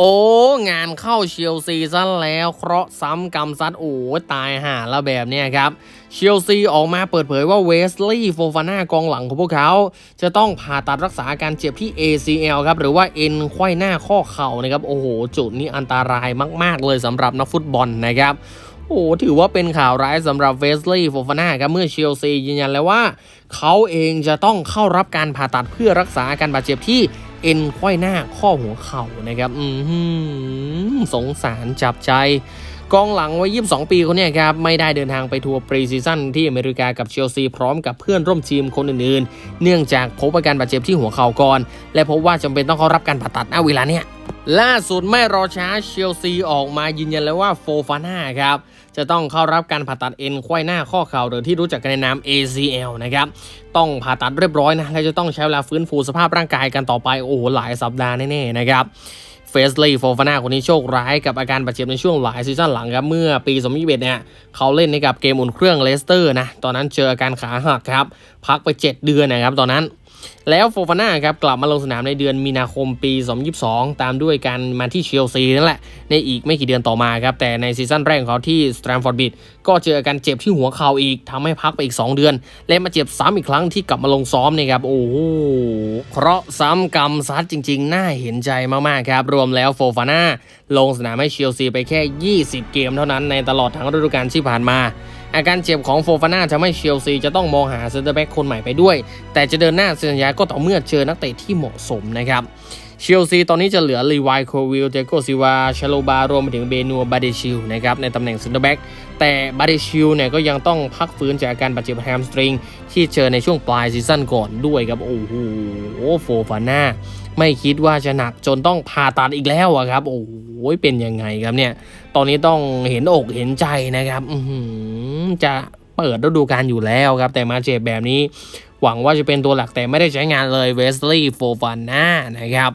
โอ้ งานเข้าเชลซีซะแล้ว เคราะห์ซ้ำกรรมซัดโอ้ตายห่าแล้วแบบเนี้ยครับเชลซีออกมาเปิดเผยว่าเวสลีย์โฟฟาน่ากองหลังของพวกเขา จะต้องผ่าตัดรักษาการเจ็บที่ ACL ครับ หรือว่าเอ็นไขว้หน้าข้อเข่านะครับ โอ้โห จุดนี้อันตรายมาก ๆ เลยสำหรับนักฟุตบอลนะครับโอ้ถือว่าเป็นข่าวร้ายสำหรับเวสลีย์โฟฟาน่าครับเมื่อเชลซียืนยันแล้วว่า เขาเองจะต้องเข้ารับการผ่าตัดเพื่อรักษาอาการบาดเจ็บที่ เอ็นไขว้หน้าข้อหัวเข่านะครับอืสงสารจับใจ กองหลังวัย22 ปีคนนี้ครับ ไม่ได้เดินทางไปทัวร์ปรีซีซั่นที่อเมริกากับเชลซีพร้อมกับเพื่อนร่วมทีมคนอื่นๆ เนื่องจากพบอาการบาดเจ็บที่หัวเข่าก่อน และพบว่าจำเป็นต้องเข้ารับการผ่าตัดณเวลาเนี้ย ล่าสุดไม่รอช้าเชลซีออกมายืนยันแล้วว่าโฟฟาน่าครับ จะต้องเข้ารับการผ่าตัดเอ็นไขว้หน้าข้อเข่าหรือที่รู้จักกันในนาม ACL นะครับ ต้องผ่าตัดเรียบร้อยนะ และจะต้องใช้เวลาฟื้นฟูสภาพร่างกายกันต่อไป โอ้โห หลายสัปดาห์แน่ๆนะครับเฟสลีย์โฟฟาน่าคนนี้โชคร้ายกับอาการบาดเจ็บในช่วงหลายซีซั่นหลังครับ เมื่อปี 2021 เนี่ย เขาเล่นในกับเกมอุ่นเครื่องเลสเตอร์นะ ตอนนั้นเจออาการขาหักครับ พักไป 7 เดือนนะครับตอนนั้น แล้วโฟฟาน่าครับกลับมาลงสนามในเดือนมีนาคมปี 2022 ตามด้วยการมาที่เชลซีนั่นแหละ ในอีกไม่กี่เดือนต่อมาครับ แต่ในซีซั่นแรกของเขาที่สแตมฟอร์ดบิดก็เจอการเจ็บที่หัวเข่าอีกทำให้พักไปอีก 2 เดือน และมาเจ็บซ้ำอีกครั้งที่กลับมาลงซ้อมเนี่ยครับ โอ้โหเคราะห์ซ้ำกรรมซัดจริงๆ น่าเห็นใจมากๆครับ รวมแล้วโฟฟาน่าลงสนามให้เชลซีไปแค่ 20 เกมเท่านั้นในตลอดทั้งฤดูกาลที่ผ่านมา อาการเจ็บของโฟฟาน่าทำให้เชลซีจะต้องมองหาเซนเตอร์แบ็กคนใหม่ไปด้วย แต่จะเดินหน้าเซ็นสัญญาก็ต่อเมื่อเจอนักเตะที่เหมาะสมนะครับเชลซีตอนนี้จะเหลือลีวายโควิลเจโกซิวาชาโลบารวมไปถึงเบนัวบาเดชิลนะครับในตำแหน่งเซนเตอร์แบ็กแต่บาเดชิลเนี่ยก็ยังต้องพักฟื้นจากอาการบาดเจ็บแฮมสตริง ที่เจอในช่วงปลายซีซั่นก่อนด้วยครับ โอ้โหโฟฟาน่าไม่คิดว่าจะหนักจนต้องผ่าตัดอีกแล้วอะครับ โอ้โหเป็นยังไงครับเนี่ย ตอนนี้ต้องเห็นอกเห็นใจนะครับ อื จะเปิดฤดูกาลอยู่แล้วครับ แต่มาเจ็บแบบนี้ หวังว่าจะเป็นตัวหลักแต่ไม่ได้ใช้งานเลยเวสลีย์โฟฟาน่านะครับ